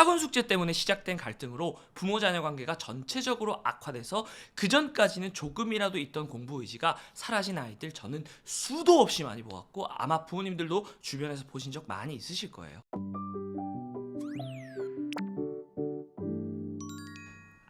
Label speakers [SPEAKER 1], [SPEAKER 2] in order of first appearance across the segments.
[SPEAKER 1] 학원 숙제 때문에 시작된 갈등으로 부모 자녀 관계가 전체적으로 악화돼서 그 전까지는 조금이라도 있던 공부 의지가 사라진 아이들 저는 수도 없이 많이 보았고 아마 부모님들도 주변에서 보신 적 많이 있으실 거예요.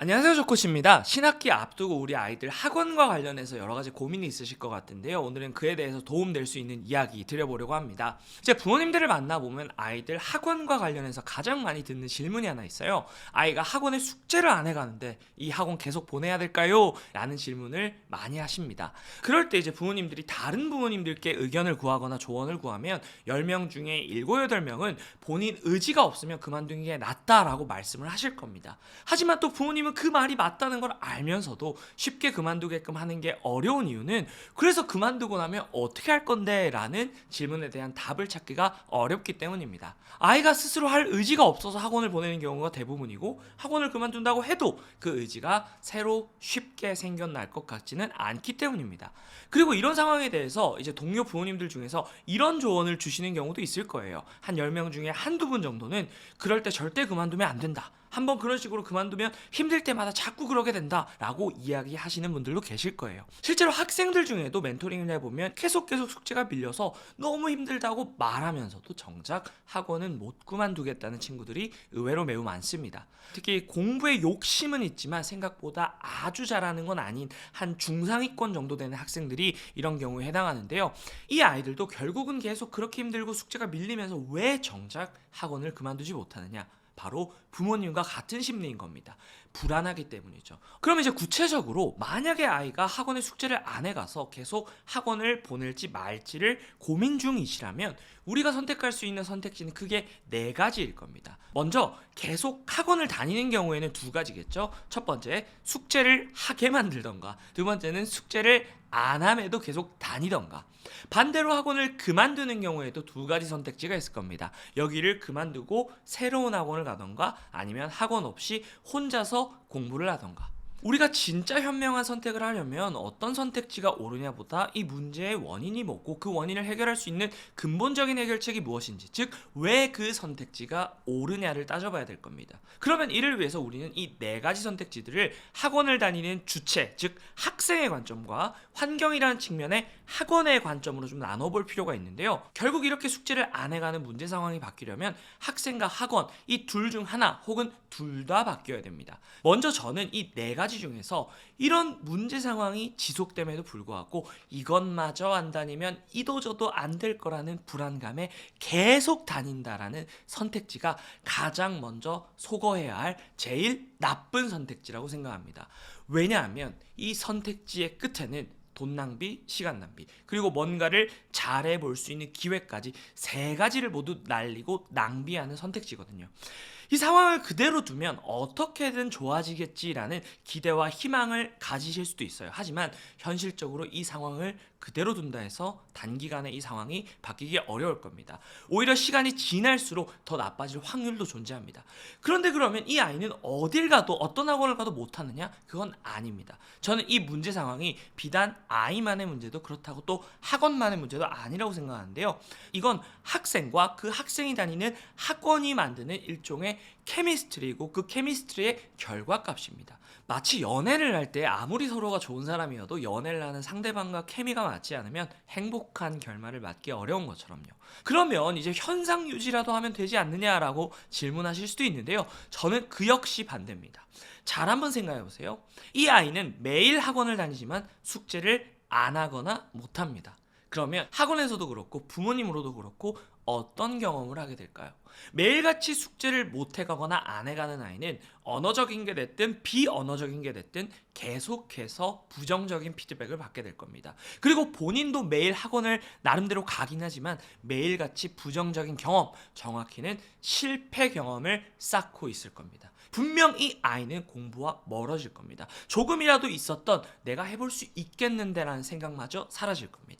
[SPEAKER 1] 안녕하세요 조코씨입니다. 신학기 앞두고 우리 아이들 학원과 관련해서 여러 가지 고민이 있으실 것 같은데요. 오늘은 그에 대해서 도움될 수 있는 이야기 드려보려고 합니다. 이제 부모님들을 만나보면 아이들 학원과 관련해서 가장 많이 듣는 질문이 하나 있어요. 아이가 학원에 숙제를 안 해가는데 이 학원 계속 보내야 될까요? 라는 질문을 많이 하십니다. 그럴 때 이제 부모님들이 다른 부모님들께 의견을 구하거나 조언을 구하면 10명 중에 7, 8명은 본인 의지가 없으면 그만두는 게 낫다라고 말씀을 하실 겁니다. 하지만 또 부모님은 그 말이 맞다는 걸 알면서도 쉽게 그만두게끔 하는 게 어려운 이유는 그래서 그만두고 나면 어떻게 할 건데? 라는 질문에 대한 답을 찾기가 어렵기 때문입니다. 아이가 스스로 할 의지가 없어서 학원을 보내는 경우가 대부분이고 학원을 그만둔다고 해도 그 의지가 새로 쉽게 생겨날 것 같지는 않기 때문입니다. 그리고 이런 상황에 대해서 이제 동료 부모님들 중에서 이런 조언을 주시는 경우도 있을 거예요. 한 10명 중에 한두 분 정도는 그럴 때 절대 그만두면 안 된다. 한번 그런 식으로 그만두면 힘들 때마다 자꾸 그러게 된다라고 이야기하시는 분들도 계실 거예요. 실제로 학생들 중에도 멘토링을 해보면 계속 계속 숙제가 밀려서 너무 힘들다고 말하면서도 정작 학원은 못 그만두겠다는 친구들이 의외로 매우 많습니다. 특히 공부에 욕심은 있지만 생각보다 아주 잘하는 건 아닌 한 중상위권 정도 되는 학생들이 이런 경우에 해당하는데요. 이 아이들도 결국은 계속 그렇게 힘들고 숙제가 밀리면서 왜 정작 학원을 그만두지 못하느냐? 바로 부모님과 같은 심리인 겁니다. 불안하기 때문이죠. 그럼 이제 구체적으로 만약에 아이가 학원에 숙제를 안 해가서 계속 학원을 보낼지 말지를 고민 중이시라면 우리가 선택할 수 있는 선택지는 크게 네 가지일 겁니다. 먼저 계속 학원을 다니는 경우에는 두 가지겠죠. 첫 번째 숙제를 하게 만들던가 두 번째는 숙제를 안 함에도 계속 다니던가 반대로 학원을 그만두는 경우에도 두 가지 선택지가 있을 겁니다. 여기를 그만두고 새로운 학원을 가던가 아니면 학원 없이 혼자서 공부를 하던가. 우리가 진짜 현명한 선택을 하려면 어떤 선택지가 옳으냐보다 이 문제의 원인이 뭐고 그 원인을 해결할 수 있는 근본적인 해결책이 무엇인지 즉 왜 그 선택지가 옳으냐를 따져봐야 될 겁니다. 그러면 이를 위해서 우리는 이 네 가지 선택지들을 학원을 다니는 주체 즉 학생의 관점과 환경이라는 측면의 학원의 관점으로 좀 나눠볼 필요가 있는데요. 결국 이렇게 숙제를 안 해가는 문제 상황이 바뀌려면 학생과 학원 이 둘 중 하나 혹은 둘 다 바뀌어야 됩니다. 먼저 저는 이 네 가지 중에서 이런 문제 상황이 지속됨에도 불구하고 이것마저 안 다니면 이도저도 안 될 거라는 불안감에 계속 다닌다라는 선택지가 가장 먼저 소거해야 할 제일 나쁜 선택지라고 생각합니다. 왜냐하면 이 선택지의 끝에는 돈 낭비, 시간 낭비, 그리고 뭔가를 잘해 볼 수 있는 기회까지 세 가지를 모두 날리고 낭비하는 선택지거든요. 이 상황을 그대로 두면 어떻게든 좋아지겠지라는 기대와 희망을 가지실 수도 있어요. 하지만 현실적으로 이 상황을 그대로 둔다 해서 단기간에 이 상황이 바뀌기 어려울 겁니다. 오히려 시간이 지날수록 더 나빠질 확률도 존재합니다. 그런데 그러면 이 아이는 어딜 가도 어떤 학원을 가도 못하느냐? 그건 아닙니다. 저는 이 문제 상황이 비단 아이만의 문제도 그렇다고 또 학원만의 문제도 아니라고 생각하는데요. 이건 학생과 그 학생이 다니는 학원이 만드는 일종의 케미스트리고 그 케미스트리의 결과값입니다. 마치 연애를 할 때 아무리 서로가 좋은 사람이어도 연애를 하는 상대방과 케미가 맞지 않으면 행복한 결말을 맞기 어려운 것처럼요. 그러면 이제 현상 유지라도 하면 되지 않느냐라고 질문하실 수도 있는데요. 저는 그 역시 반대입니다. 잘 한번 생각해 보세요. 이 아이는 매일 학원을 다니지만 숙제를 안 하거나 못 합니다. 그러면 학원에서도 그렇고 부모님으로도 그렇고 어떤 경험을 하게 될까요? 매일같이 숙제를 못 해가거나 안 해가는 아이는 언어적인 게 됐든 비언어적인 게 됐든 계속해서 부정적인 피드백을 받게 될 겁니다. 그리고 본인도 매일 학원을 나름대로 가긴 하지만 매일같이 부정적인 경험, 정확히는 실패 경험을 쌓고 있을 겁니다. 분명 이 아이는 공부와 멀어질 겁니다. 조금이라도 있었던 내가 해볼 수 있겠는데라는 생각마저 사라질 겁니다.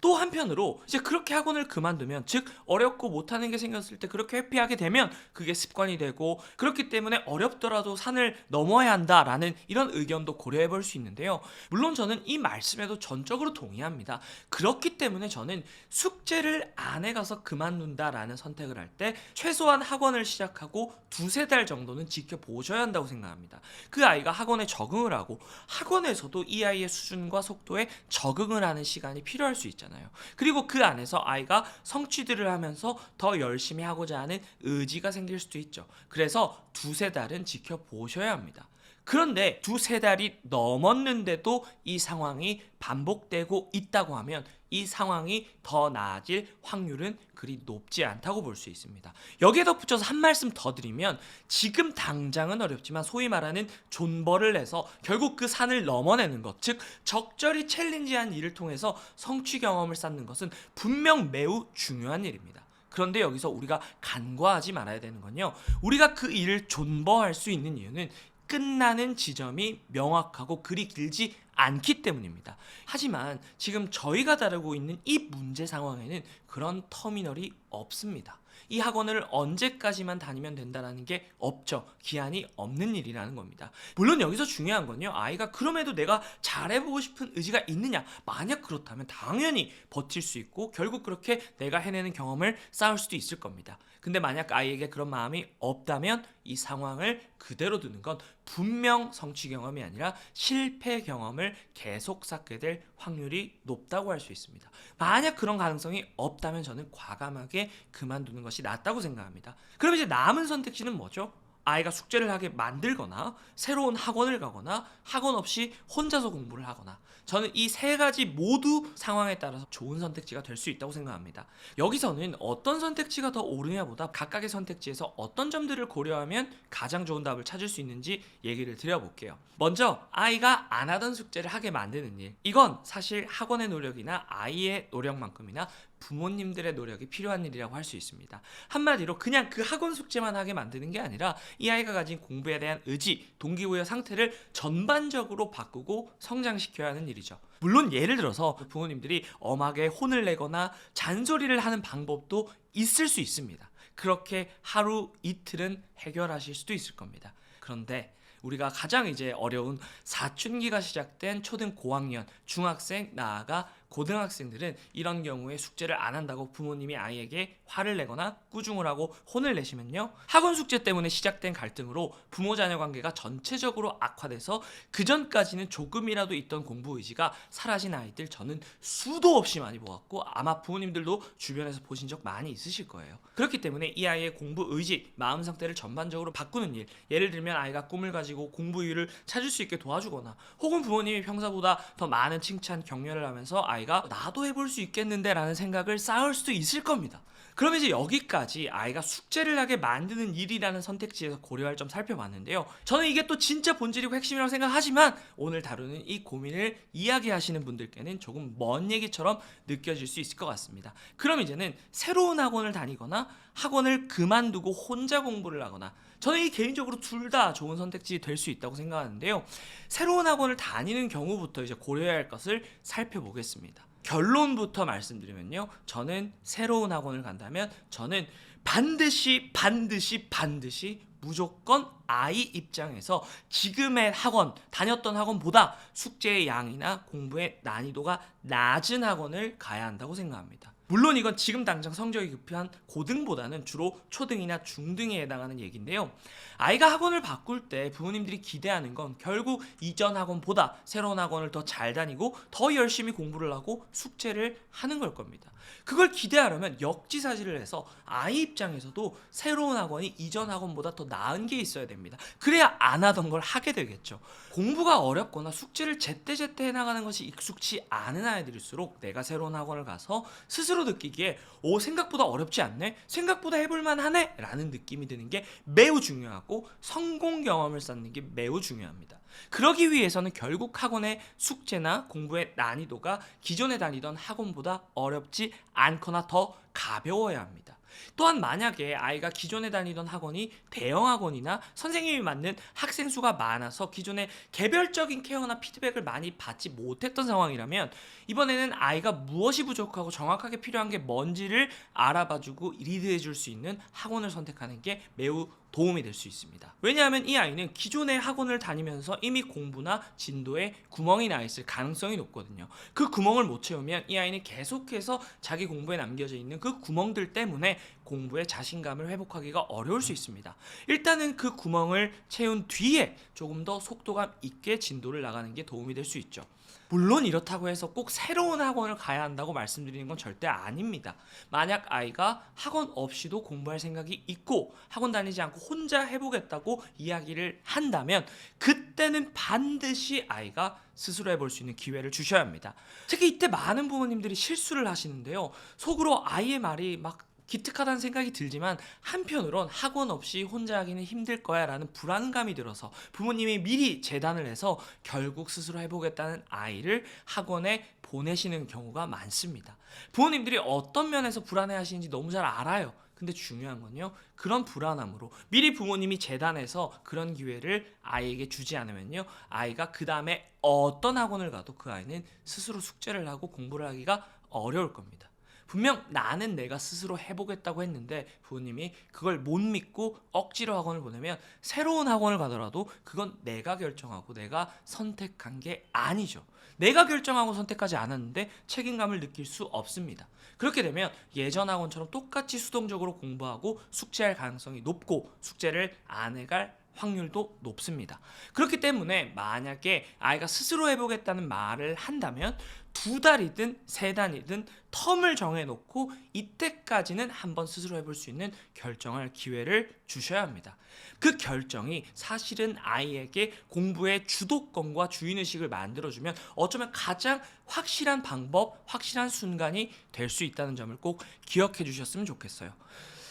[SPEAKER 1] 또 한편으로 이제 그렇게 학원을 그만두면 즉 어렵고 못하는 게 생겼을 때 그렇게 회피하게 되면 그게 습관이 되고 그렇기 때문에 어렵더라도 산을 넘어야 한다라는 이런 의견도 고려해 볼 수 있는데요. 물론 저는 이 말씀에도 전적으로 동의합니다. 그렇기 때문에 저는 숙제를 안 해가서 그만둔다라는 선택을 할 때 최소한 학원을 시작하고 두세 달 정도는 지켜보셔야 한다고 생각합니다. 그 아이가 학원에 적응을 하고 학원에서도 이 아이의 수준과 속도에 적응을 하는 시간이 필요할 수 있잖아요. 그리고 그 안에서 아이가 성취들을 하면서 더 열심히 하고자 하는 의지가 생길 수도 있죠. 그래서 두세 달은 지켜보셔야 합니다. 그런데 두세 달이 넘었는데도 이 상황이 반복되고 있다고 하면 이 상황이 더 나아질 확률은 그리 높지 않다고 볼 수 있습니다. 여기에 덧붙여서 한 말씀 더 드리면 지금 당장은 어렵지만 소위 말하는 존버를 내서 결국 그 산을 넘어내는 것, 즉 적절히 챌린지한 일을 통해서 성취 경험을 쌓는 것은 분명 매우 중요한 일입니다. 그런데 여기서 우리가 간과하지 말아야 되는 건요. 우리가 그 일을 존버할 수 있는 이유는 끝나는 지점이 명확하고 그리 길지 않기 때문입니다. 하지만 지금 저희가 다루고 있는 이 문제 상황에는 그런 터미널이 없습니다. 이 학원을 언제까지만 다니면 된다라는 게 없죠. 기한이 없는 일이라는 겁니다. 물론 여기서 중요한 건요. 아이가 그럼에도 내가 잘해보고 싶은 의지가 있느냐. 만약 그렇다면 당연히 버틸 수 있고 결국 그렇게 내가 해내는 경험을 쌓을 수도 있을 겁니다. 근데 만약 아이에게 그런 마음이 없다면 이 상황을 그대로 두는 건 분명 성취 경험이 아니라 실패 경험을 계속 쌓게 될 확률이 높다고 할 수 있습니다. 만약 그런 가능성이 없다면 저는 과감하게 그만두는 것이 낫다고 생각합니다. 그럼 이제 남은 선택지는 뭐죠? 아이가 숙제를 하게 만들거나 새로운 학원을 가거나 학원 없이 혼자서 공부를 하거나 저는 이 세 가지 모두 상황에 따라서 좋은 선택지가 될 수 있다고 생각합니다. 여기서는 어떤 선택지가 더 옳으냐보다 각각의 선택지에서 어떤 점들을 고려하면 가장 좋은 답을 찾을 수 있는지 얘기를 드려볼게요. 먼저 아이가 안 하던 숙제를 하게 만드는 일. 이건 사실 학원의 노력이나 아이의 노력만큼이나 부모님들의 노력이 필요한 일이라고 할 수 있습니다. 한마디로 그냥 그 학원 숙제만 하게 만드는 게 아니라 이 아이가 가진 공부에 대한 의지, 동기부여 상태를 전반적으로 바꾸고 성장시켜야 하는 일이죠. 물론 예를 들어서 부모님들이 엄하게 혼을 내거나 잔소리를 하는 방법도 있을 수 있습니다. 그렇게 하루 이틀은 해결하실 수도 있을 겁니다. 그런데 우리가 가장 이제 어려운 사춘기가 시작된 초등 고학년, 중학생, 나아가 고등학생들은 이런 경우에 숙제를 안 한다고 부모님이 아이에게 화를 내거나 꾸중을 하고 혼을 내시면요. 학원 숙제 때문에 시작된 갈등으로 부모 자녀 관계가 전체적으로 악화돼서 그 전까지는 조금이라도 있던 공부 의지가 사라진 아이들 저는 수도 없이 많이 보았고 아마 부모님들도 주변에서 보신 적 많이 있으실 거예요. 그렇기 때문에 이 아이의 공부 의지, 마음 상태를 전반적으로 바꾸는 일. 예를 들면 아이가 꿈을 가지고 공부 이유를 찾을 수 있게 도와주거나 혹은 부모님이 평소보다 더 많은 칭찬, 격려를 하면서 아이가 나도 해볼 수 있겠는데 라는 생각을 쌓을 수도 있을 겁니다. 그럼 이제 여기까지 아이가 숙제를 하게 만드는 일이라는 선택지에서 고려할 점 살펴봤는데요. 저는 이게 또 진짜 본질이고 핵심이라고 생각하지만 오늘 다루는 이 고민을 이야기하시는 분들께는 조금 먼 얘기처럼 느껴질 수 있을 것 같습니다. 그럼 이제는 새로운 학원을 다니거나 학원을 그만두고 혼자 공부를 하거나 저는 이 개인적으로 둘 다 좋은 선택지 될 수 있다고 생각하는데요. 새로운 학원을 다니는 경우부터 이제 고려해야 할 것을 살펴보겠습니다. 결론부터 말씀드리면요. 저는 새로운 학원을 간다면 저는 반드시 반드시 반드시 무조건 아이 입장에서 지금의 학원 다녔던 학원보다 숙제의 양이나 공부의 난이도가 낮은 학원을 가야 한다고 생각합니다. 물론 이건 지금 당장 성적이 급한 고등보다는 주로 초등이나 중등에 해당하는 얘기인데요. 아이가 학원을 바꿀 때 부모님들이 기대하는 건 결국 이전 학원보다 새로운 학원을 더 잘 다니고 더 열심히 공부를 하고 숙제를 하는 걸 겁니다. 그걸 기대하려면 역지사지를 해서 아이 입장에서도 새로운 학원이 이전 학원보다 더 나은 게 있어야 됩니다. 그래야 안 하던 걸 하게 되겠죠. 공부가 어렵거나 숙제를 제때제때 해나가는 것이 익숙치 않은 아이들일수록 내가 새로운 학원을 가서 스스로 느끼기에 오 생각보다 어렵지 않네? 생각보다 해볼만 하네? 라는 느낌이 드는 게 매우 중요하고 성공 경험을 쌓는 게 매우 중요합니다. 그러기 위해서는 결국 학원의 숙제나 공부의 난이도가 기존에 다니던 학원보다 어렵지 않거나 더 가벼워야 합니다 또한 만약에 아이가 기존에 다니던 학원이 대형 학원이나 선생님이 맞는 학생 수가 많아서 기존에 개별적인 케어나 피드백을 많이 받지 못했던 상황이라면 이번에는 아이가 무엇이 부족하고 정확하게 필요한 게 뭔지를 알아봐주고 리드해 줄 수 있는 학원을 선택하는 게 매우 도움이 될 수 있습니다. 왜냐하면 이 아이는 기존의 학원을 다니면서 이미 공부나 진도에 구멍이 나 있을 가능성이 높거든요. 그 구멍을 못 채우면 이 아이는 계속해서 자기 공부에 남겨져 있는 그 구멍들 때문에 공부에 자신감을 회복하기가 어려울 수 있습니다. 일단은 그 구멍을 채운 뒤에 조금 더 속도감 있게 진도를 나가는 게 도움이 될 수 있죠. 물론 이렇다고 해서 꼭 새로운 학원을 가야 한다고 말씀드리는 건 절대 아닙니다. 만약 아이가 학원 없이도 공부할 생각이 있고 학원 다니지 않고 혼자 해보겠다고 이야기를 한다면 그때는 반드시 아이가 스스로 해볼 수 있는 기회를 주셔야 합니다. 특히 이때 많은 부모님들이 실수를 하시는데요. 속으로 아이의 말이 막 기특하다는 생각이 들지만 한편으론 학원 없이 혼자 하기는 힘들 거야 라는 불안감이 들어서 부모님이 미리 재단을 해서 결국 스스로 해보겠다는 아이를 학원에 보내시는 경우가 많습니다. 부모님들이 어떤 면에서 불안해 하시는지 너무 잘 알아요. 근데 중요한 건요. 그런 불안함으로 미리 부모님이 재단해서 그런 기회를 아이에게 주지 않으면요. 아이가 그 다음에 어떤 학원을 가도 그 아이는 스스로 숙제를 하고 공부를 하기가 어려울 겁니다. 분명 나는 내가 스스로 해보겠다고 했는데 부모님이 그걸 못 믿고 억지로 학원을 보내면 새로운 학원을 가더라도 그건 내가 결정하고 내가 선택한 게 아니죠. 내가 결정하고 선택하지 않았는데 책임감을 느낄 수 없습니다. 그렇게 되면 예전 학원처럼 똑같이 수동적으로 공부하고 숙제할 가능성이 높고 숙제를 안 해갈 확률도 높습니다. 그렇기 때문에 만약에 아이가 스스로 해보겠다는 말을 한다면 두 달이든 세 달이든 텀을 정해놓고 이때까지는 한번 스스로 해볼 수 있는 결정할 기회를 주셔야 합니다. 그 결정이 사실은 아이에게 공부의 주도권과 주인의식을 만들어주면 어쩌면 가장 확실한 방법, 확실한 순간이 될 수 있다는 점을 꼭 기억해 주셨으면 좋겠어요.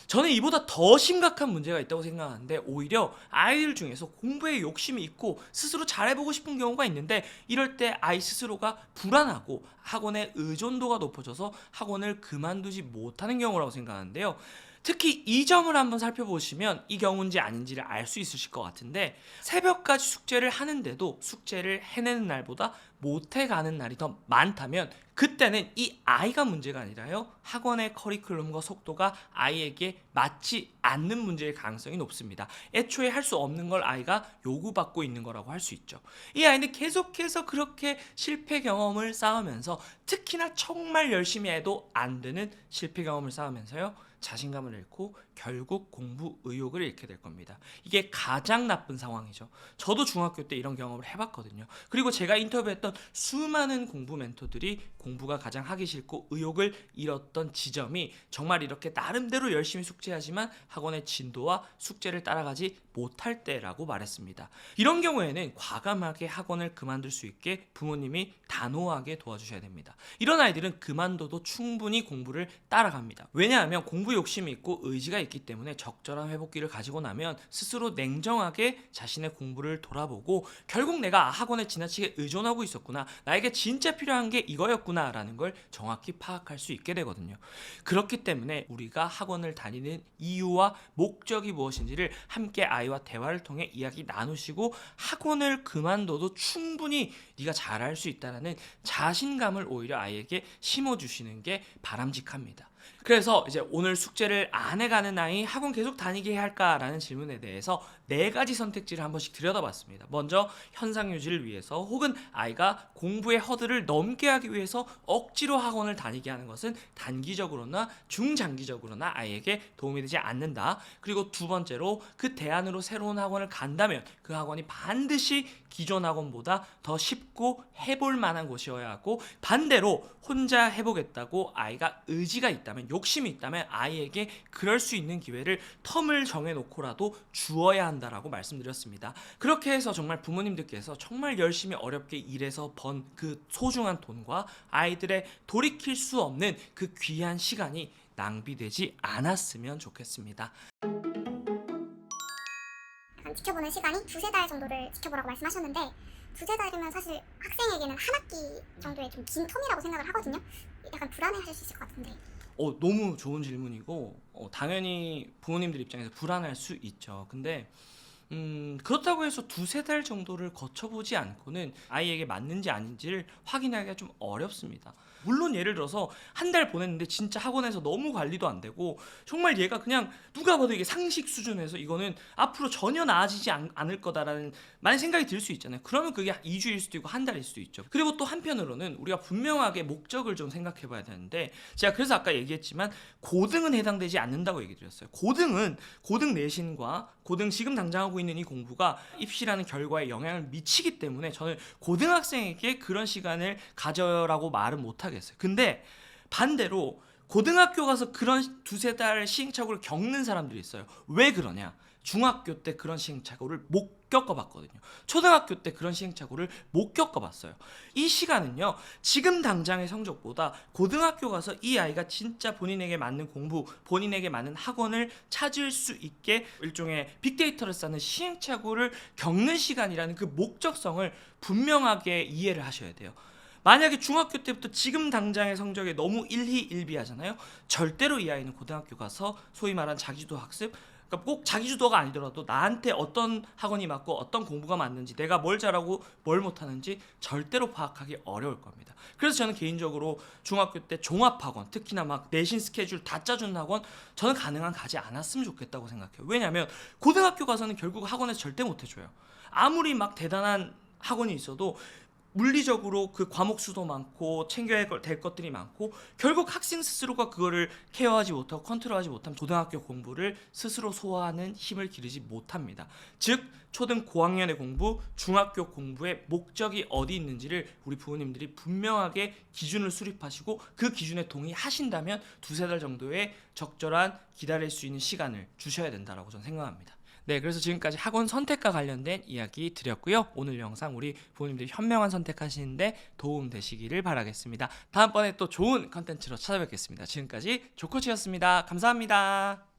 [SPEAKER 1] 저는 이보다 더 심각한 문제가 있다고 생각하는데 오히려 아이들 중에서 공부에 욕심이 있고 스스로 잘해보고 싶은 경우가 있는데 이럴 때 아이 스스로가 불안하고 학원의 의존도가 높아져서 학원을 그만두지 못하는 경우라고 생각하는데요. 특히 이 점을 한번 살펴보시면 이 경우인지 아닌지를 알 수 있으실 것 같은데 새벽까지 숙제를 하는데도 숙제를 해내는 날보다 못해가는 날이 더 많다면 그때는 이 아이가 문제가 아니라요 학원의 커리큘럼과 속도가 아이에게 맞지 않는 문제일 가능성이 높습니다. 애초에 할 수 없는 걸 아이가 요구받고 있는 거라고 할 수 있죠. 이 아이는 계속해서 그렇게 실패 경험을 쌓으면서 특히나 정말 열심히 해도 안 되는 실패 경험을 쌓으면서요. 자신감을 잃고 결국 공부 의욕을 잃게 될 겁니다. 이게 가장 나쁜 상황이죠. 저도 중학교 때 이런 경험을 해봤거든요. 그리고 제가 인터뷰했던 수많은 공부 멘토들이 공부가 가장 하기 싫고 의욕을 잃었던 지점이 정말 이렇게 나름대로 열심히 숙제하지만 학원의 진도와 숙제를 따라가지 못할 때라고 말했습니다. 이런 경우에는 과감하게 학원을 그만둘 수 있게 부모님이 단호하게 도와주셔야 됩니다. 이런 아이들은 그만둬도 충분히 공부를 따라갑니다. 왜냐하면 공부 욕심이 있고 의지가 있기 때문에 적절한 회복기를 가지고 나면 스스로 냉정하게 자신의 공부를 돌아보고 결국 내가 학원에 지나치게 의존하고 있었구나. 나에게 진짜 필요한 게 이거였구나라는 걸 정확히 파악할 수 있게 되거든요. 그렇기 때문에 우리가 학원을 다니는 이유와 목적이 무엇인지를 함께 아이와 대화를 통해 이야기 나누시고 학원을 그만둬도 충분히 네가 잘할 수 있다라는 자신감을 오히려 아이에게 심어 주시는 게 바람직합니다. 그래서 이제 오늘 숙제를 안 해가는 아이 학원 계속 다니게 해야 할까라는 질문에 대해서 네 가지 선택지를 한 번씩 들여다봤습니다. 먼저 현상 유지를 위해서 혹은 아이가 공부의 허들을 넘게 하기 위해서 억지로 학원을 다니게 하는 것은 단기적으로나 중장기적으로나 아이에게 도움이 되지 않는다. 그리고 두 번째로 그 대안으로 새로운 학원을 간다면 그 학원이 반드시 기존 학원보다 더 쉽고 해볼 만한 곳이어야 하고 반대로 혼자 해보겠다고 아이가 의지가 있다면 욕심이 있다면 아이에게 그럴 수 있는 기회를 텀을 정해놓고라도 주어야 한다라고 말씀드렸습니다. 그렇게 해서 정말 부모님들께서 정말 열심히 어렵게 일해서 번 그 소중한 돈과 아이들의 돌이킬 수 없는 그 귀한 시간이 낭비되지 않았으면 좋겠습니다.
[SPEAKER 2] 약간 지켜보는 시간이 두세 달 정도를 지켜보라고 말씀하셨는데 두세 달이면 사실 학생에게는 한 학기 정도의 좀 긴 텀이라고 생각을 하거든요. 약간 불안해하실 수 있을 것 같은데.
[SPEAKER 1] 어, 너무 좋은 질문이고 어, 당연히 부모님들 입장에서 불안할 수 있죠. 근데 음, 그렇다고 해서 두세 달 정도를 거쳐보지 않고는 아이에게 맞는지 아닌지를 확인하기가 좀 어렵습니다. 물론 예를 들어서 한 달 보냈는데 진짜 학원에서 너무 관리도 안 되고 정말 얘가 그냥 누가 봐도 이게 상식 수준에서 이거는 앞으로 전혀 나아지지 않, 않을 거다라는 많은 생각이 들 수 있잖아요. 그러면 그게 2주일 수도 있고 한 달일 수도 있죠. 그리고 또 한편으로는 우리가 분명하게 목적을 좀 생각해 봐야 되는데 제가 그래서 아까 얘기했지만 고등은 해당되지 않는다고 얘기 드렸어요. 고등은 고등 내신과 고등 지금 당장 하고 있는 이 공부가 입시라는 결과에 영향을 미치기 때문에 저는 고등학생에게 그런 시간을 가져라고 말은 못 하겠어요. 근데 반대로 고등학교 가서 그런 두세 달 시행착오를 겪는 사람들이 있어요. 왜 그러냐? 중학교 때 그런 시행착오를 못 겪어봤거든요. 초등학교 때 그런 시행착오를 못 겪어봤어요. 이 시간은요, 지금 당장의 성적보다 고등학교 가서 이 아이가 진짜 본인에게 맞는 공부, 본인에게 맞는 학원을 찾을 수 있게 일종의 빅데이터를 쌓는 시행착오를 겪는 시간이라는 그 목적성을 분명하게 이해를 하셔야 돼요. 만약에 중학교 때부터 지금 당장의 성적에 너무 일희일비하잖아요. 절대로 이 아이는 고등학교 가서 소위 말하는 자기주도 학습 그러니까 꼭 자기주도가 아니더라도 나한테 어떤 학원이 맞고 어떤 공부가 맞는지 내가 뭘 잘하고 뭘 못하는지 절대로 파악하기 어려울 겁니다. 그래서 저는 개인적으로 중학교 때 종합학원 특히나 막 내신 스케줄 다 짜주는 학원 저는 가능한 가지 않았으면 좋겠다고 생각해요. 왜냐하면 고등학교 가서는 결국 학원에서 절대 못 해줘요. 아무리 막 대단한 학원이 있어도 물리적으로 그 과목 수도 많고 챙겨야 될 것들이 많고 결국 학생 스스로가 그거를 케어하지 못하고 컨트롤하지 못하면 고등학교 공부를 스스로 소화하는 힘을 기르지 못합니다. 즉 초등 고학년의 공부, 중학교 공부의 목적이 어디 있는지를 우리 부모님들이 분명하게 기준을 수립하시고 그 기준에 동의하신다면 두세 달 정도의 적절한 기다릴 수 있는 시간을 주셔야 된다라고 저는 생각합니다. 네, 그래서 지금까지 학원 선택과 관련된 이야기 드렸고요. 오늘 영상 우리 부모님들이 현명한 선택하시는데 도움 되시기를 바라겠습니다. 다음번에 또 좋은 컨텐츠로 찾아뵙겠습니다. 지금까지 조코치였습니다. 감사합니다.